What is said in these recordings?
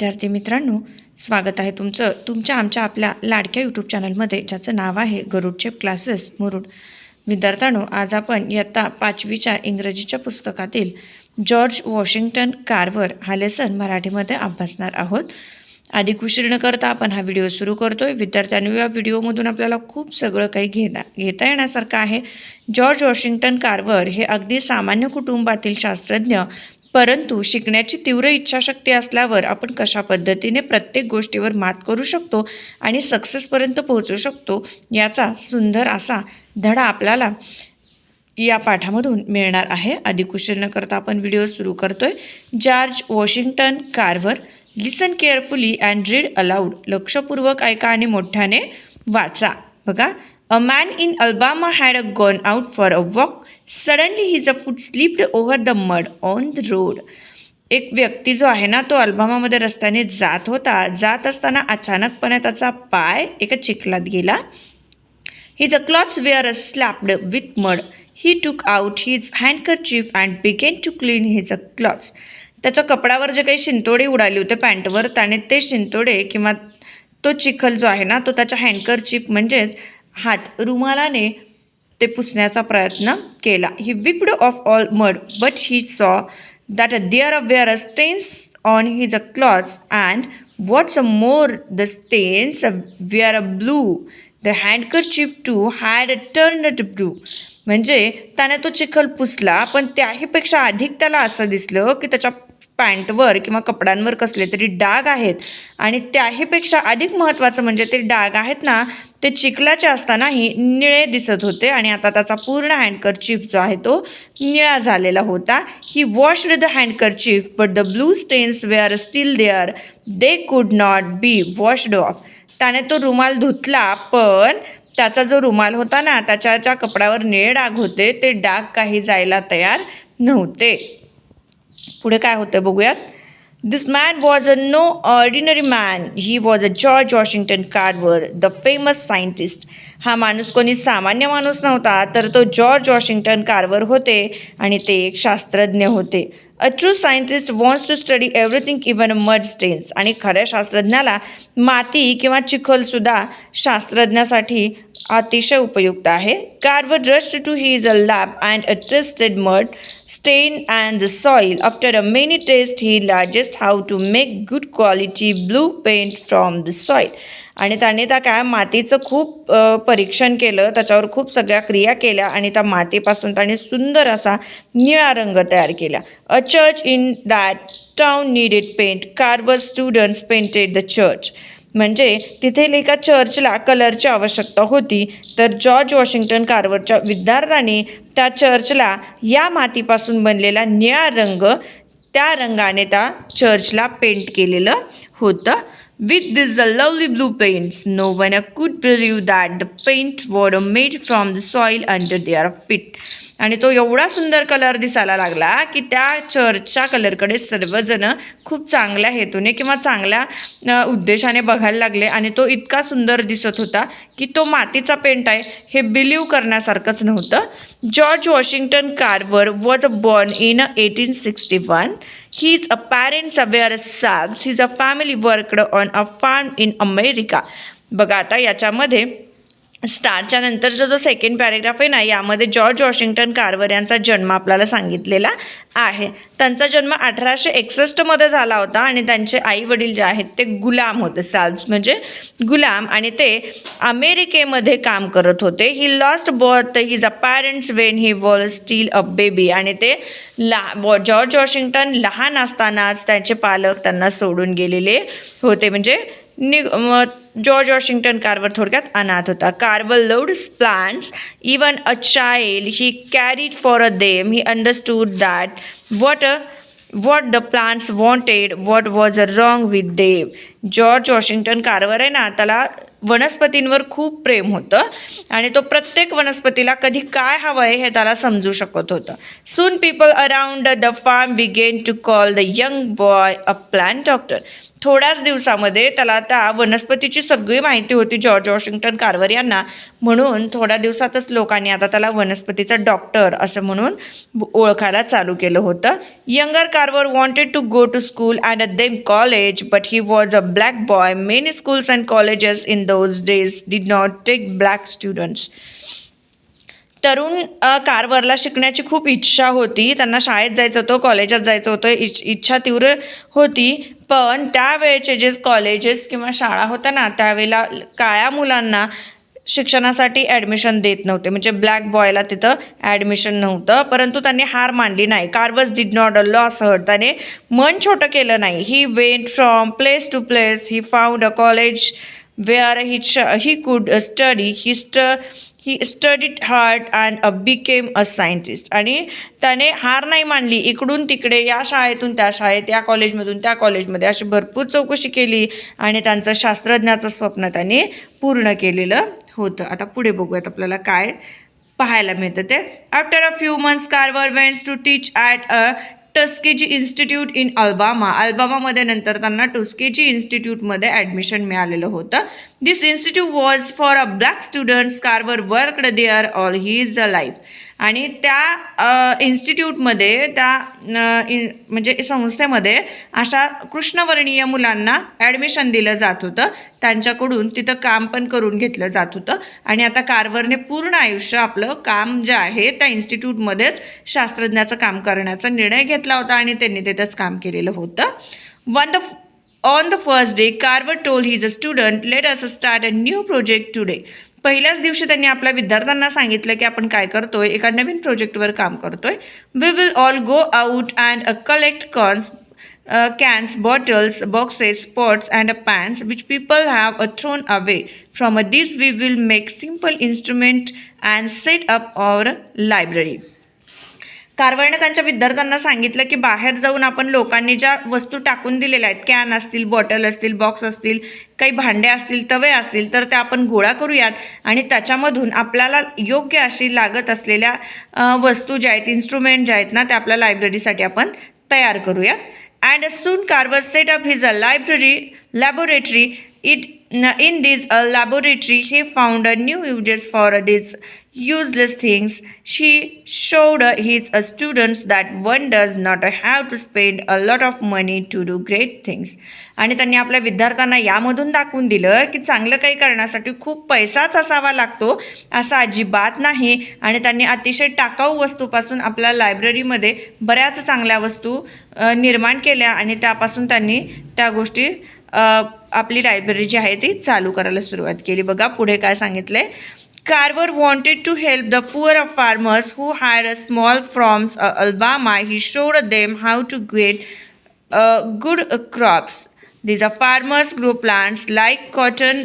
विद्यार्थी मित्रांनो स्वागत आहे तुमचं. तुमच्या आमच्या आपल्या लाडक्या यूट्यूब चॅनलमध्ये ज्याचं नाव आहे गरुडचेप क्लासेस मुरुड. विद्यार्थ्यांनो आज आपण इयत्ता पाचवीच्या इंग्रजीच्या पुस्तकातील जॉर्ज वॉशिंग्टन कार्वर हा लेसन मराठीमध्ये अभ्यासणार आहोत. अधिक उशीर न करता आपण हा व्हिडिओ सुरू करतोय. विद्यार्थ्यांनी या व्हिडिओमधून आपल्याला खूप सगळं काही घेता घेता येण्यासारखं आहे. जॉर्ज वॉशिंग्टन कार्वर हे अगदी सामान्य कुटुंबातील शास्त्रज्ञ परंतु शिकण्याची तीव्र इच्छाशक्ती असल्यावर आपण कशा पद्धतीने प्रत्येक गोष्टीवर मात करू शकतो आणि सक्सेसपर्यंत पोहोचू शकतो याचा सुंदर असा धडा आपल्याला या पाठामधून मिळणार आहे. अधिक उशीर न करता आपण व्हिडिओ सुरू करतोय. George Washington Carver listen carefully and read aloud लक्षपूर्वक ऐका आणि मोठ्याने वाचा. बघा a man in Alabama had a gone out for a walk suddenly his a foot slipped over the mud on the road एक व्यक्ती जो आहे ना तो अल्बामामध्ये रस्त्याने जात होता. जात असताना अचानकपणे त्याचा पाय एका चिखलात गेला. His a cloth were clothes were mud he mud. He took handkerchief and began to clean his a clothes त्याच्या कपड्यावर जे काही शिंतोडे उडाली होते पॅन्टवर त्याने ते शिंतोडे किंवा तो चिखल जो आहे ना तो त्याच्या हँडकरचीफ म्हणजेच हात रुमालाने ते पुसण्याचा प्रयत्न केला. He wiped off all mud but he saw that there were stains on his clothes and what's more the a were a blue. The handkerchief too had turned blue म्हणजे त्याने तो चिखल पुसला पण त्याहीपेक्षा अधिक त्याला असं दिसलं की त्याच्या पॅन्टवर किंवा कपड्यांवर कसले तरी डाग आहेत. आणि त्याहीपेक्षा अधिक महत्त्वाचं म्हणजे ते डाग आहेत ना ते चिखलाचे असतानाही निळे दिसत होते आणि आता त्याचा पूर्ण हँडकरचीफ जो आहे तो निळा झालेला होता. He washed the handkerchief but the blue stains were still there they could not be washed of त्याने तो रुमाल धुतला पण त्याचा जो रुमाल होता ना त्याच्या कपड्यावर निळे डाग होते ते डाग काही जायला तयार नव्हते. पुढे काय होतं बघूयात. This man was a no ordinary man he was a George Washington Carver the famous scientist हा माणूस कोणी सामान्य माणूस नव्हता तर तो जॉर्ज वॉशिंग्टन कार्वर होते आणि ते एक शास्त्रज्ञ होते. A true scientist wants to study everything even mud stains आणि खऱ्या शास्त्रज्ञाला माती किंवा चिखलसुद्धा शास्त्रज्ञासाठी अतिशय उपयुक्त आहे. Carver rushed to his a lab and a trusted mud stain and the soil. After a many tests, he learned how to make good quality blue paint from the soil. आणि त्याने त्या काय मातीचं खूप परीक्षण केलं. त्याच्यावर खूप सगळ्या क्रिया केल्या आणि त्या मातीपासून त्याने सुंदर असा निळा रंग तयार केला. A church in that town needed paint Carver students painted the church म्हणजे तिथे एका चर्चला कलरची आवश्यकता होती. तर जॉर्ज वॉशिंग्टन कार्वरच्या विद्यार्थ्यांनी त्या चर्चला या मातीपासून बनलेला निळा रंग त्या रंगाने त्या चर्चला पेंट केलेलं होतं. With this a lovely blue paints no one a could believe that the paint were made from the soil under their feet आणि तो एवढा सुंदर कलर दिसायला लागला की त्या चर्चच्या कलरकडे सर्वजण खूप चांगल्या हेतूने किंवा चांगल्या उद्देशाने बघायला लागले आणि तो इतका सुंदर दिसत होता की तो मातीचा पेंट आहे हे बिलीव करण्यासारखंच नव्हतं. George Washington Carver was a born in eighteen sixty one he is a parents were slaves his a family worked on a farm in America बघा आता याच्यामध्ये स्टारच्या नंतरचा जो सेकंड पॅरेग्राफ आहे ना यामध्ये जॉर्ज वॉशिंग्टन कार्वर यांचा जन्म आपल्याला सांगितलेला आहे. त्यांचा जन्म अठराशे एकसष्टमध्ये झाला होता आणि त्यांचे आई वडील जे आहेत ते गुलाम होते. साल्स म्हणजे गुलाम आणि ते अमेरिकेमध्ये काम करत होते. He lost both his a parents when he was still a baby आणि ते ला जॉर्ज वॉशिंग्टन लहान असतानाच त्यांचे पालक त्यांना सोडून गेलेले होते. म्हणजे नि जॉर्ज वॉशिंग्टन कार्वर थोडक्यात अनाथ होता. Carver loved plants even a child he cared for a them he understood that what a what the plants wanted what was a wrong with them George Washington Carver आहे ना त्याला वनस्पतींवर खूप प्रेम होतं आणि तो प्रत्येक वनस्पतीला कधी काय हवं आहे हे त्याला समजू शकत होतं. Soon people around the farm began to call the young boy a plant doctor थोड्याच दिवसामध्ये त्याला त्या वनस्पतीची सगळी माहिती होती जॉर्ज वॉशिंग्टन कार्वर यांना. म्हणून थोड्या दिवसातच लोकांनी आता त्याला वनस्पतीचा डॉक्टर असं म्हणून ओळखायला चालू केलं होतं. Younger Carver wanted to go to school and a them college but he was a black boy many schools and colleges in those days did not take black students तरुण कारवरला शिकण्याची खूप इच्छा होती. त्यांना शाळेत जायचं होतं कॉलेजात जायचं होतं इच इच्छा तीव्र होती. पण त्यावेळेचे जे कॉलेजेस किंवा शाळा होत्या ना त्यावेळेला काळ्या मुलांना शिक्षणासाठी ॲडमिशन देत नव्हते. म्हणजे ब्लॅक बॉयला तिथं ॲडमिशन नव्हतं. परंतु त्यांनी हार मांडली नाही. कारवस डिड नॉट अ असं हर्ट त्याने मन छोटं केलं नाही. He went from place to place he found a college where he he could study he st he studied hard and a became a scientist आणि त्याने हार नाही मानली. इकडून तिकडे या शाळेतून त्या शाळेत या कॉलेजमधून त्या कॉलेजमध्ये अशी भरपूर चौकशी केली आणि त्यांचं शास्त्रज्ञाचं स्वप्न त्याने पूर्ण केलेलं होतं. आता पुढे बघूयात आपल्याला काय पाहायला मिळतं ते. After a few months Carver wents to teach at a Tuskegee institute in Alabama. अल्बामामध्ये नंतर त्यांना टुस्केजी इन्स्टिट्यूटमध्ये ॲडमिशन मिळालेलं होतं. This institute was for a black students Carver worked there all he is a life आणि त्या इन्स्टिट्यूटमध्ये त्या in म्हणजे संस्थेमध्ये अशा कृष्णवर्णीय मुलांना ॲडमिशन दिलं जात होतं. त्यांच्याकडून तिथं काम पण करून घेतलं जात होतं. आणि आता कार्वरने पूर्ण आयुष्य आपलं काम जे आहे त्या इन्स्टिट्यूटमध्येच शास्त्रज्ञाचं काम करण्याचा निर्णय घेतला होता आणि त्यांनी तिथंच काम केलेलं होतं. On the on the first day Carver told he is a student let us start a new project today पहिल्याच दिवशी त्यांनी आपल्या विद्यार्थ्यांना सांगितलं की आपण काय करतोय? एका नवीन प्रोजेक्टवर काम करतोय. We will all go out and collect cons cans bottles boxes pots and a pans which people have a thrown away from a this we will make simple instrument and set up our library कारवाईनं त्यांच्या विद्यार्थ्यांना सांगितलं की बाहेर जाऊन आपण लोकांनी ज्या वस्तू टाकून दिलेल्या आहेत कॅन असतील बॉटल असतील बॉक्स असतील काही भांडे असतील तवे असतील तर त्या आपण गोळा करूयात आणि त्याच्यामधून आपल्याला योग्य अशी लागत असलेल्या वस्तू ज्या आहेत इन्स्ट्रुमेंट ज्या आहेत ना त्या आपल्या लायब्ररीसाठी आपण तयार करूयात. And soon Carver set up his a library laboratory it in this a laboratory he found new uses for for these useless things. She showed his uh, students that one does not have to spend a lot of money to do great things. आणि त्यांनी आपल्या विद्यार्थ्यांना यामधून दाखवून दिलं की चांगलं काही करण्यासाठी खूप पैसाच असावा लागतो असं अजिबात नाही. आणि त्यांनी अतिशय टाकाऊ वस्तूपासून आपल्या लायब्ररीमध्ये बऱ्याच चांगल्या वस्तू निर्माण केल्या आणि त्यापासून त्यांनी त्या गोष्टी आपली लायब्ररी जी आहे ती चालू करायला सुरुवात केली. बघा पुढे काय सांगितलं आहे सांगितलंय Carver wanted to help the poor of farmers small farms a Alabama. He showed them how to get uh, good uh, crops. These are farmers grew plants like cotton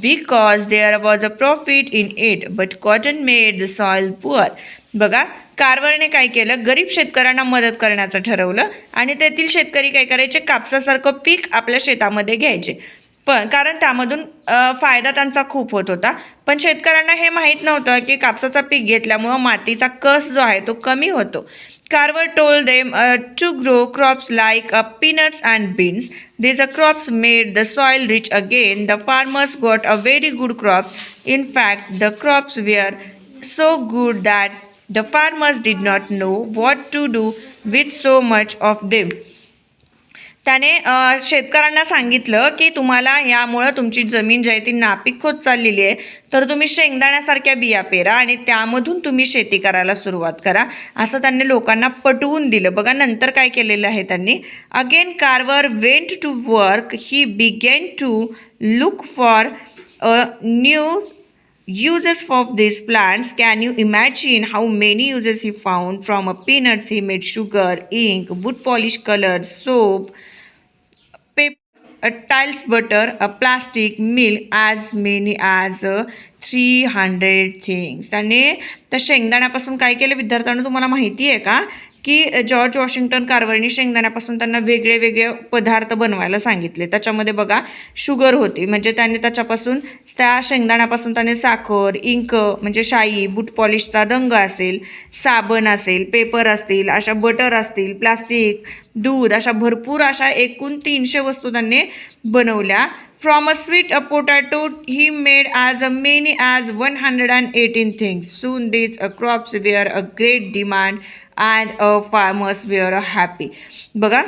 because there was a profit in it, but cotton made the soil poor. बघा कारवरने काय केलं गरीब शेतकऱ्यांना मदत करण्याचं ठरवलं आणि तेथील शेतकरी काय करायचे कापसासारखं पीक आपल्या शेतामध्ये घ्यायचे पण कारण त्यामधून फायदा त्यांचा खूप होत होता. पण शेतकऱ्यांना हे माहीत नव्हतं की कापसाचा पीक घेतल्यामुळं मातीचा कस जो आहे तो कमी होतो. Carver told them to grow crops like a peanuts and beans. These a crops made the soil rich again the farmers got a very good crop in fact the crops were so good that the farmers did not know what to do with so much of them त्याने शेतकऱ्यांना सांगितलं की तुम्हाला यामुळं तुमची जमीन जी आहे ती नापीक होत चाललेली आहे. तर तुम्ही शेंगदाण्यासारख्या बिया पेरा आणि त्यामधून तुम्ही शेती करायला सुरुवात करा असं त्यांनी लोकांना पटवून दिलं. बघा नंतर काय केलेलं आहे त्यांनी? Again Carver went to work he began to look for a new uses of these plants. Can you imagine how many uses he found? From a peanuts he made sugar ink wood polish colors soap a tiles butter a plastic milk as many as three hundred things त्याने त्या शेंगदाण्यापासून काय केलं? विद्यार्थ्यांना तुम्हाला माहिती आहे का? की जॉर्ज वॉशिंग्टन कार्वरनी शेंगदाण्यापासून त्यांना वेगळे वेगळे पदार्थ बनवायला सांगितले. त्याच्यामध्ये बघा शुगर होती. म्हणजे त्याने त्याच्यापासून त्या शेंगदाण्यापासून त्याने साखर इंक म्हणजे शाई बूट पॉलिशचा रंग असेल साबण असेल पेपर असतील अशा बटर असतील प्लास्टिक दूध अशा भरपूर अशा एकूण तीनशे वस्तू त्यांनी बनवल्या. From a sweet a potato he made as a many as one hundred and eighteen things soon this a crops were a great demand and a farmers were a happy बघा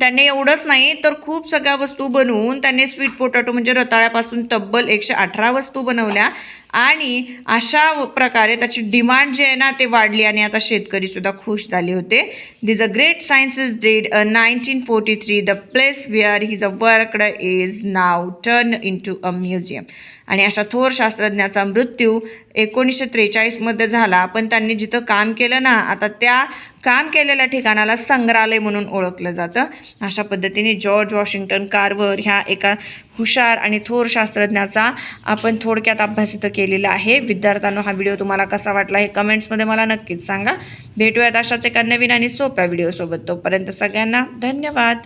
त्याने एवढंच नाही तर खूप सगळ्या वस्तू बनवून त्यांनी स्वीट पोटॅटो म्हणजे रताळ्यापासून तब्बल एकशे अठरा वस्तू बनवल्या. आणि अशा प्रकारे त्याची डिमांड जी आहे ना ते वाढली आणि आता शेतकरी सुद्धा खुश झाले होते. These a great sciences died nineteen forty three the place where his a worked is now turn into a museum आणि अशा थोर शास्त्रज्ञाचा मृत्यू एकोणीसशे त्रेचाळीसमध्ये झाला. पण त्यांनी जिथं काम केलं ना आता त्या काम केलेल्या ठिकाणाला संग्रहालय म्हणून ओळखलं जातं. अशा पद्धतीने जॉर्ज वॉशिंग्टन कार्वर ह्या एका हुशार आणि थोर शास्त्रज्ञाचा आपण थोडक्यात अभ्यास इथं केलेला आहे. विद्यार्थ्यांनो हा व्हिडिओ तुम्हाला कसा वाटला हे कमेंट्समध्ये मला नक्कीच सांगा. भेटूयात अशाच एका नवीन आणि सोप्या व्हिडिओसोबत तोपर्यंत सगळ्यांना धन्यवाद.